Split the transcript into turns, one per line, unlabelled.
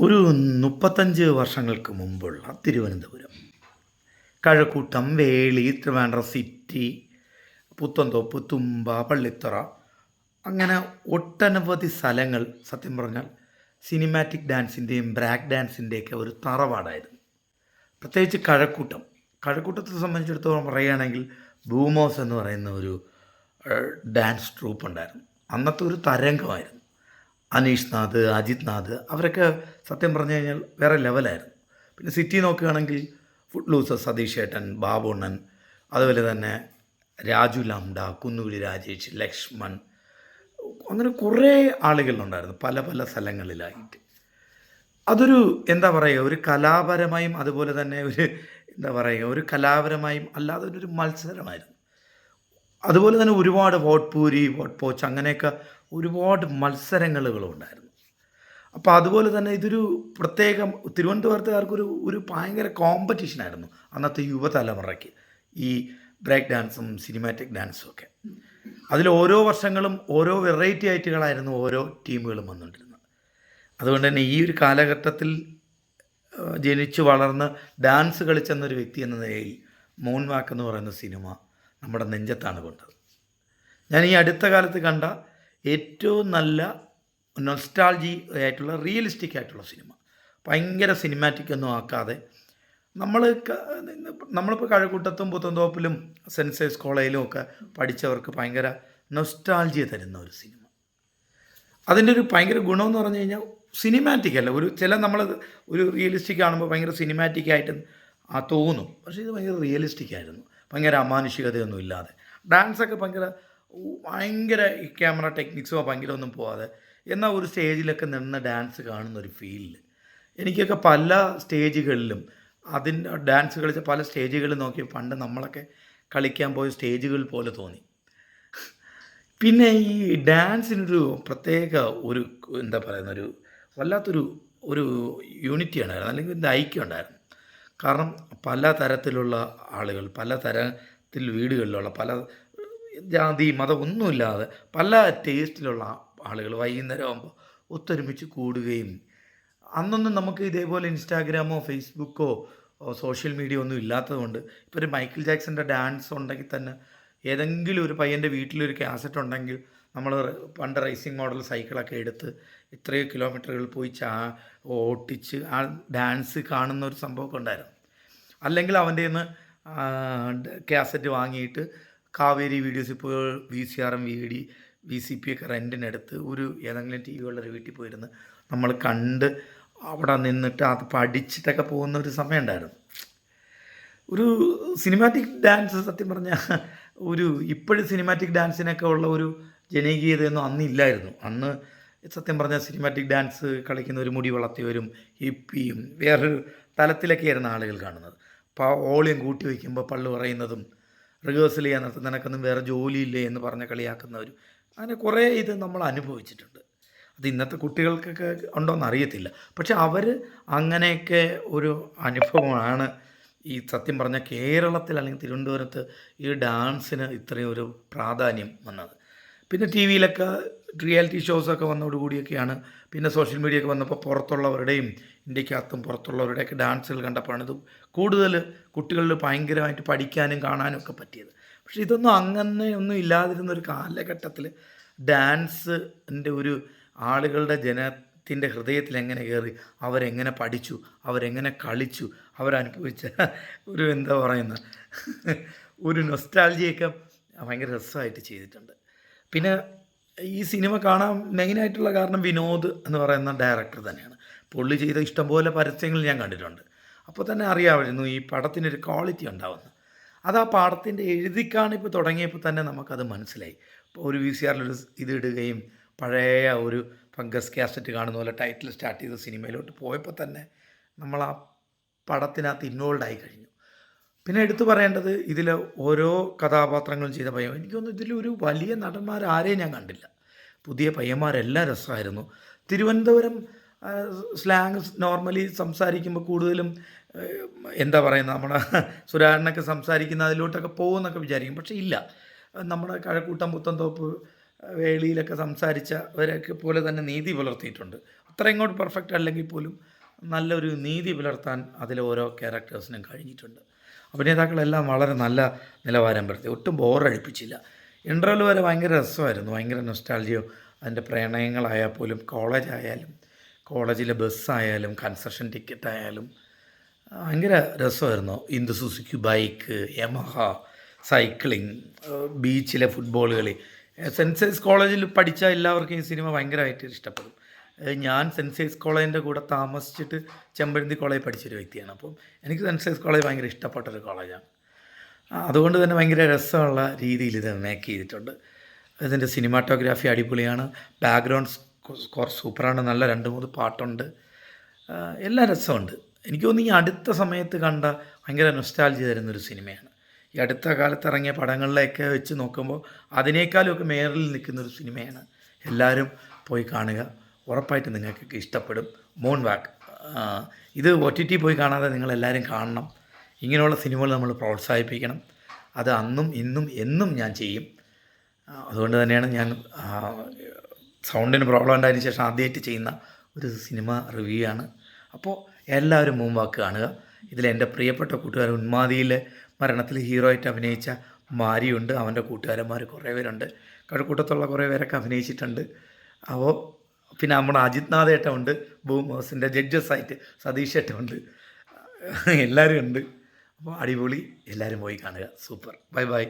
ഒരു മുപ്പത്തഞ്ച് വർഷങ്ങൾക്ക് മുമ്പുള്ള തിരുവനന്തപുരം. കഴക്കൂട്ടം വേളി ട്രിവാൻഡ്രം സിറ്റി പുത്തൻതോപ്പ് തുമ്പ പള്ളിത്തറ. അങ്ങനെ ഒട്ടനവധി സ്ഥലങ്ങൾ സത്യം പറഞ്ഞാൽ സിനിമാറ്റിക് ഡാൻസിന്റെയും ബ്രാക്ക് ഡാൻസിന്റെയൊക്കെ ഒരു തറവാടായിരുന്നു. പ്രത്യേകിച്ച് കഴക്കൂട്ടം. കഴക്കൂട്ടത്തെ സംബന്ധിച്ചിടത്തോളം പറയുകയാണെങ്കിൽ ബൂമോസ് എന്ന് പറയുന്ന ഒരു ഡാൻസ് ട്രൂപ്പ് ഉണ്ടായിരുന്നു. അന്നത്തെ ഒരു തരംഗമായിരുന്നു. അനീഷ് നാഥ് അജിത് നാഥ് അവരൊക്കെ സത്യം പറഞ്ഞു കഴിഞ്ഞാൽ വേറെ ലെവലായിരുന്നു. പിന്നെ സിറ്റി നോക്കുകയാണെങ്കിൽ ഫുഡ് ലൂസർ സതീഷ് ഏട്ടൻ ബാബുണ്ണൻ അതുപോലെ തന്നെ രാജു ലാംഡ കുന്നുകുഴി രാജേഷ് ലക്ഷ്മൺ അങ്ങനെ കുറേ ആളുകളുണ്ടായിരുന്നു പല പല സ്ഥലങ്ങളിലായിട്ട്. അതൊരു എന്താ പറയുക ഒരു കലാപരമായും അതുപോലെ തന്നെ ഒരു എന്താ പറയുക ഒരു കലാപരമായും അല്ലാതെ ഒരു മത്സരമായിരുന്നു. അതുപോലെ തന്നെ ഒരുപാട് വോട്ട് പൂരി വോട്ട് പോച്ച് അങ്ങനെയൊക്കെ ഒരുപാട് മത്സരങ്ങളുകളും ഉണ്ടായിരുന്നു അപ്പോൾ അതുപോലെ തന്നെ ഇതൊരു പ്രത്യേകം തിരുവനന്തപുരത്തുകാർക്കൊരു ഒരു ഭയങ്കര കോമ്പറ്റീഷനായിരുന്നു അന്നത്തെ യുവതലമുറയ്ക്ക്. ഈ ബ്രേക്ക് ഡാൻസും സിനിമാറ്റിക് ഡാൻസും ഒക്കെ. അതിൽ ഓരോ വർഷങ്ങളും ഓരോ വെറൈറ്റി ആയിട്ടുകളായിരുന്നു ഓരോ ടീമുകളും വന്നുകൊണ്ടിരുന്നത്. അതുകൊണ്ട് തന്നെ ഈ ഒരു കാലഘട്ടത്തിൽ ജനിച്ചു വളർന്ന് ഡാൻസ് കളിച്ചെന്നൊരു വ്യക്തി എന്ന നിലയിൽ മൂൺ വാക്ക് എന്ന് പറയുന്ന സിനിമ നമ്മുടെ നെഞ്ചത്താണ് കൊണ്ടത്. ഞാൻ ഈ അടുത്ത കാലത്ത് കണ്ട ഏറ്റവും നല്ല നൊസ്റ്റാൾജി ആയിട്ടുള്ള റിയലിസ്റ്റിക് ആയിട്ടുള്ള സിനിമ ഭയങ്കര സിനിമാറ്റിക് ഒന്നും ആക്കാതെ നമ്മൾ നമ്മളിപ്പോൾ കഴക്കൂട്ടത്തും പുത്തന്തോപ്പിലും സെൻസേഴ്സ് കോളേജിലും ഒക്കെ പഠിച്ചവർക്ക് ഭയങ്കര നൊസ്റ്റാൾജിയ തരുന്ന ഒരു സിനിമ അതിന്റെ ഒരു ഭയങ്കര ഗുണമെന്ന് പറഞ്ഞു കഴിഞ്ഞാൽ സിനിമാറ്റിക് അല്ല. ഒരു ചില നമ്മൾ ഒരു റിയലിസ്റ്റിക് കാണുമ്പോൾ ഭയങ്കര സിനിമാറ്റിക് ആയിട്ട് ആ തോന്നും. പക്ഷേ ഇത് ഭയങ്കര റിയലിസ്റ്റിക് ആയിരുന്നു. ഭയങ്കര അമാനുഷികതയൊന്നും ഇല്ലാതെ ഡാൻസൊക്കെ ഭയങ്കര ഭയങ്കര ഈ ക്യാമറ ടെക്നിക്സോ ഭയങ്കര ഒന്നും പോവാതെ. എന്നാൽ ഒരു സ്റ്റേജിലൊക്കെ നിന്ന് ഡാൻസ് കാണുന്ന ഒരു ഫീലിൽ എനിക്കൊക്കെ പല സ്റ്റേജുകളിലും അതിന്റെ ഡാൻസ് കളിച്ച പല സ്റ്റേജുകളിൽ നോക്കി പണ്ട് നമ്മളൊക്കെ കളിക്കാൻ പോയ സ്റ്റേജുകൾ പോലെ തോന്നി. പിന്നെ ഈ ഡാൻസിനൊരു പ്രത്യേക ഒരു എന്താ പറയുന്ന ഒരു വല്ലാത്തൊരു ഒരു യൂണിറ്റി ഉണ്ടായിരുന്നു. അല്ലെങ്കിൽ ഒരു ഐക്യം ഉണ്ടായിരുന്നു. കാരണം പല തരത്തിലുള്ള ആളുകൾ പല തരത്തിൽ വീടുകളിലുള്ള പല ജാതി മതം ഒന്നുമില്ലാതെ പല ടേസ്റ്റിലുള്ള ആളുകൾ വൈകുന്നേരം ആകുമ്പോൾ ഒത്തൊരുമിച്ച് കൂടുകയും അന്നൊന്നും നമുക്ക് ഇതേപോലെ ഇൻസ്റ്റാഗ്രാമോ ഫേസ്ബുക്കോ സോഷ്യൽ മീഡിയ ഒന്നും ഇല്ലാത്തതുകൊണ്ട് ഇപ്പോൾ ഒരു മൈക്കിൾ ജാക്സന്റെ ഡാൻസ് ഉണ്ടെങ്കിൽ തന്നെ ഏതെങ്കിലും ഒരു പയ്യന്റെ വീട്ടിലൊരു കാസറ്റ് ഉണ്ടെങ്കിൽ നമ്മൾ പണ്ട് റേസിംഗ് മോഡൽ സൈക്കിളൊക്കെ എടുത്ത് ഇത്രയോ കിലോമീറ്ററുകൾ പോയി ചാ ഓട്ടിച്ച് ആ ഡാൻസ് കാണുന്ന ഒരു സംഭവമൊക്കെ ഉണ്ടായിരുന്നു. അല്ലെങ്കിൽ അവന്റെ കാസറ്റ് വാങ്ങിയിട്ട് കാവേരി വീഡിയോസ് ഇപ്പോൾ V C R M V D V C P ഒക്കെ റെന്റിനെടുത്ത് ഒരു ഏതെങ്കിലും ടി വി ഉള്ളൊരു വീട്ടിൽ പോയിരുന്ന് നമ്മൾ കണ്ട് അവിടെ നിന്നിട്ട് അത് പഠിച്ചിട്ടൊക്കെ പോകുന്ന ഒരു സമയം ഉണ്ടായിരുന്നു. ഒരു സിനിമാറ്റിക് ഡാൻസ് സത്യം പറഞ്ഞാൽ ഒരു ഇപ്പോഴും സിനിമാറ്റിക് ഡാൻസിനൊക്കെ ഉള്ള ഒരു ജനകീയതയൊന്നും അന്ന് ഇല്ലായിരുന്നു. അന്ന് സത്യം പറഞ്ഞാൽ സിനിമാറ്റിക് ഡാൻസ് കളിക്കുന്ന ഒരു മുടി വളർത്തിയവരും ഹിപ്പിയും വേറൊരു തലത്തിലൊക്കെയായിരുന്നു ആളുകൾ കാണുന്നത്. അപ്പോൾ ഓളിയും കൂട്ടി വയ്ക്കുമ്പോൾ പള്ളു പറയുന്നതും റിഹേഴ്സൽ ചെയ്യാൻ നടത്തുന്ന നിനക്കൊന്നും വേറെ ജോലിയില്ലേ എന്ന് പറഞ്ഞ് കളിയാക്കുന്നവരും. അങ്ങനെ കുറേ ഇത് നമ്മൾ അനുഭവിച്ചിട്ടുണ്ട്. അത് ഇന്നത്തെ കുട്ടികൾക്കൊക്കെ ഉണ്ടോയെന്ന് അറിയത്തില്ല. പക്ഷെ അവർ അങ്ങനെയൊക്കെ ഒരു അനുഭവമാണ്. ഈ സത്യം പറഞ്ഞ കേരളത്തിൽ അല്ലെങ്കിൽ തിരുവനന്തപുരത്ത് ഈ ഡാൻസിന് ഇത്രയും ഒരു പ്രാധാന്യം വന്നത്. പിന്നെ ടി വിയിലൊക്കെ റിയാലിറ്റി ഷോസൊക്കെ വന്നതോടുകൂടിയൊക്കെയാണ് പിന്നെ സോഷ്യൽ മീഡിയ ഒക്കെ വന്നപ്പോൾ പുറത്തുള്ളവരുടെയും ഇന്ത്യക്കകത്തും പുറത്തുള്ളവരുടെയൊക്കെ ഡാൻസുകൾ കണ്ടപ്പോഴാണ് ഇത് കൂടുതൽ കുട്ടികളിൽ ഭയങ്കരമായിട്ട് പഠിക്കാനും കാണാനും ഒക്കെ പറ്റിയത്. പക്ഷെ ഇതൊന്നും അങ്ങനെ ഒന്നും ഇല്ലാതിരുന്ന ഒരു കാലഘട്ടത്തിൽ ഡാൻസിന്റെ ഒരു ആളുകളുടെ ജനത്തിന്റെ ഹൃദയത്തിൽ എങ്ങനെ കയറി അവരെങ്ങനെ പഠിച്ചു അവരെങ്ങനെ കളിച്ചു അവരനുഭവിച്ച ഒരു എന്താ പറയുന്ന ഒരു നൊസ്റ്റാൾജിയൊക്കെ ഭയങ്കര രസമായിട്ട് ചെയ്തിട്ടുണ്ട്. പിന്നെ ഈ സിനിമ കാണാൻ മെയിനായിട്ടുള്ള കാരണം വിനോദ് എന്ന് പറയുന്ന ഡയറക്ടർ തന്നെയാണ്. പുള്ളി ചെയ്ത ഇഷ്ടംപോലെ പരസ്യങ്ങൾ ഞാൻ കണ്ടിട്ടുണ്ട്. അപ്പോൾ തന്നെ അറിയാമായിരുന്നു ഈ പടത്തിനൊരു ക്വാളിറ്റി ഉണ്ടാവുന്നു അത് ആ പാടത്തിന്റെ എഴുതിക്കാണിപ്പോൾ തുടങ്ങിയപ്പോൾ തന്നെ നമുക്കത് മനസ്സിലായി. ഇപ്പോൾ ഒരു വി സി ആറിലൊരു ഇത് ഇടുകയും പഴയ ഒരു ഫംഗസ് കാസറ്റ് കാണുന്ന പോലെ ടൈറ്റിൽ സ്റ്റാർട്ട് ചെയ്ത സിനിമയിലോട്ട് പോയപ്പോൾ തന്നെ നമ്മൾ ആ പടത്തിനകത്ത് ഇൻവോൾവ് ആയി കഴിഞ്ഞു. പിന്നെ എടുത്തു പറയേണ്ടത് ഇതിൽ ഓരോ കഥാപാത്രങ്ങളും ചെയ്ത പയ്യൻ എനിക്ക് തോന്നുന്നു ഇതിലൊരു വലിയ നടന്മാർ ആരെയും ഞാൻ കണ്ടില്ല. പുതിയ പയ്യന്മാരെല്ലാം രസമായിരുന്നു. തിരുവനന്തപുരം സ്ലാങ് നോർമലി സംസാരിക്കുമ്പോൾ കൂടുതലും എന്താ പറയുന്നത് നമ്മുടെ സുരാടനൊക്കെ സംസാരിക്കുന്ന അതിലോട്ടൊക്കെ പോകുമെന്നൊക്കെ വിചാരിക്കും. പക്ഷേ ഇല്ല. നമ്മുടെ കഴക്കൂട്ടം പുത്തൻതോപ്പ് വേളിയിലൊക്കെ സംസാരിച്ചവരൊക്കെ പോലെ തന്നെ നീതി പുലർത്തിയിട്ടുണ്ട്. അത്ര ഇങ്ങോട്ട് പെർഫെക്റ്റ് അല്ലെങ്കിൽ പോലും നല്ലൊരു നീതി പുലർത്താൻ അതിലെ ഓരോ ക്യാരക്ടേഴ്സിനും കഴിഞ്ഞിട്ടുണ്ട്. അഭിനേതാക്കളെല്ലാം വളരെ നല്ല നിലവാരം പുലർത്തി. ഒട്ടും ബോറടിപ്പിച്ചില്ല. ഇന്റർവെൽ വരെ ഭയങ്കര രസമായിരുന്നു. ഭയങ്കര നൊസ്റ്റാൾജിയോ അതിന്റെ പ്രണയങ്ങളായാൽ പോലും കോളേജ് ആയാലും കോളേജിലെ ബസ്സായാലും കൺസെഷൻ ടിക്കറ്റ് ആയാലും ഭയങ്കര രസമായിരുന്നു. Indu Suzuki bike Yamaha cycling ബീച്ചിലെ ഫുട്ബോൾ കളി. സെൻസേഴ്സ് കോളേജിൽ പഠിച്ച എല്ലാവർക്കും ഈ സിനിമ ഭയങ്കരമായിട്ട് ഇഷ്ടപ്പെടും. ഞാൻ സെൻസേഴ്സ് കോളേജിന്റെ കൂടെ താമസിച്ചിട്ട് ചെമ്പരുന്തി കോളേജ് പഠിച്ചൊരു വ്യക്തിയാണ്. അപ്പം എനിക്ക് സെൻസേഴ്സ് കോളേജ് ഭയങ്കര ഇഷ്ടപ്പെട്ടൊരു കോളേജാണ്. അതുകൊണ്ട് തന്നെ ഭയങ്കര രസമുള്ള രീതിയിൽ ഇത് മേക്ക് ചെയ്തിട്ടുണ്ട്. ഇതിന്റെ സിനിമാറ്റോഗ്രാഫി അടിപൊളിയാണ്. ബാക്ക്ഗ്രൗണ്ട് സ്കോർ സൂപ്പറാണ് നല്ല രണ്ട് മൂന്ന് പാട്ടുണ്ട്. എല്ലാ രസമുണ്ട്. എനിക്ക് തോന്നുന്നു ഈ അടുത്ത സമയത്ത് കണ്ട ഭയങ്കര നൊസ്റ്റാൾജി തരുന്നൊരു സിനിമയാണ്. ഈ അടുത്ത കാലത്ത് ഇറങ്ങിയ പടങ്ങളിലൊക്കെ വെച്ച് നോക്കുമ്പോൾ അതിനേക്കാളും ഒക്കെ മേറിൽ നിൽക്കുന്നൊരു സിനിമയാണ്. എല്ലാവരും പോയി കാണുക. ഉറപ്പായിട്ട് നിങ്ങൾക്കൊക്കെ ഇഷ്ടപ്പെടും. മോൺ വാക്ക്. ഇത് ഒ ടി ടി പോയി കാണാതെ നിങ്ങളെല്ലാവരും കാണണം. ഇങ്ങനെയുള്ള സിനിമകൾ നമ്മൾ പ്രോത്സാഹിപ്പിക്കണം. അത് അന്നും ഇന്നും എന്നും ഞാൻ ചെയ്യും. അതുകൊണ്ട് തന്നെയാണ് ഞാൻ സൗണ്ടിന് പ്രോബ്ലം ഉണ്ടായതിനു ശേഷം ആദ്യമായിട്ട് ചെയ്യുന്ന ഒരു സിനിമ റിവ്യൂ ആണ്. അപ്പോൾ എല്ലാവരും മുമ്പാക്ക് കാണുക. ഇതിൽ എന്റെ പ്രിയപ്പെട്ട കൂട്ടുകാരൻ ഉന്മാദിയിലെ മരണത്തിൽ ഹീറോ ആയിട്ട് അഭിനയിച്ച മാരിയുണ്ട്. അവന്റെ കൂട്ടുകാരന്മാർ കുറേ പേരുണ്ട്. കഴക്കൂട്ടത്തുള്ള കുറേ പേരൊക്കെ അഭിനയിച്ചിട്ടുണ്ട്. അപ്പോൾ പിന്നെ നമ്മുടെ അജിത് ഏട്ടമുണ്ട് ബൂം ഹൗസിന്റെ ജഡ്ജസ് ആയിട്ട് സതീഷ് ഏട്ടമുണ്ട് എല്ലാവരും ഉണ്ട് അപ്പോൾ അടിപൊളി എല്ലാവരും പോയി കാണുക. സൂപ്പർ. Bye bye.